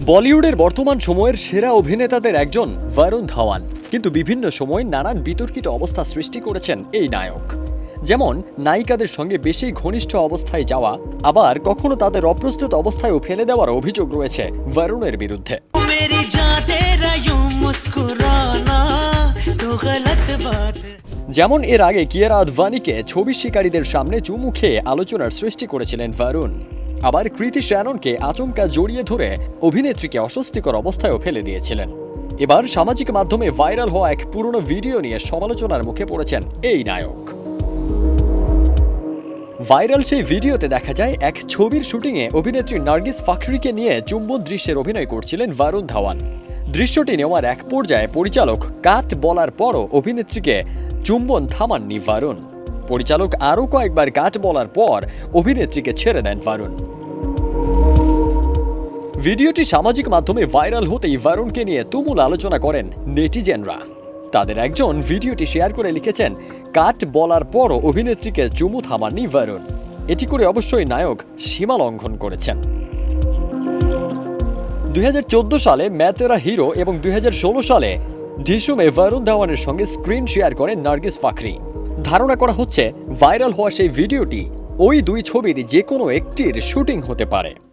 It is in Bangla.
বলিউডের বর্তমান সময়ের সেরা অভিনেতাদের একজন বরুণ ধাওয়ান কিন্তু বিভিন্ন সময় নানান বিতর্কিত অবস্থা সৃষ্টি করেছেন এই নায়ক। যেমন, নায়িকাদের সঙ্গে বেশি ঘনিষ্ঠ অবস্থায় যাওয়া, আবার কখনো তাদের অপ্রস্তুত অবস্থায়ও ফেলে দেওয়ার অভিযোগ রয়েছে বরুণের বিরুদ্ধে। যেমন এর আগে কিয়ারা আদভানিকে ছবি শিকারীদের সামনে চুমু খেয়ে আলোচনার সৃষ্টি করেছিলেন ভারুন আবার কৃতি শ্যাননকে আচমকা জড়িয়ে ধরে অভিনেত্রীকে অস্বস্তিকর অবস্থায়ও ফেলে দিয়েছিলেন। এবার সামাজিক মাধ্যমে ভাইরাল হওয়া এক পুরনো ভিডিও নিয়ে সমালোচনার মুখে পড়েছেন এই নায়ক। ভাইরাল সেই ভিডিওতে দেখা যায় এক ছবির শুটিংয়ে অভিনেত্রী নার্গিস ফাখরিকে নিয়ে চুম্বন দৃশ্যের অভিনয় করছিলেন ভারুণ ধাওয়ান। দৃশ্যটি নেওয়ার এক পর্যায়ে পরিচালক কাট বলার পরও অভিনেত্রীকে চুম্বন থামাননি ভারুণ পরিচালক আরও কয়েকবার কাট বলার পর অভিনেত্রীকে ছেড়ে দেন ভারুণ ভিডিওটি সামাজিক মাধ্যমে ভাইরাল হতেই ভারুণকে নিয়ে তুমুল আলোচনা করেন নেটিজেনরা। তাদের একজন ভিডিওটি শেয়ার করে লিখেছেন কাট বলার পরও অভিনেত্রীকে চুমু থামাননি ভারুণ এটি করে অবশ্যই নায়ক সীমা লঙ্ঘন করেছেন। দুই হাজার চোদ্দ সালে ম্যাতেরা হিরো এবং দুই হাজার ষোলো সালে ঢিসুমে ভারুণ ধাওয়ানের সঙ্গে স্ক্রিন শেয়ার করেন নার্গিস ফাখরি। ধারণা করা হচ্ছে ভাইরাল হওয়া সেই ভিডিওটি ওই দুই ছবির যে কোনো একটির শুটিং হতে পারে।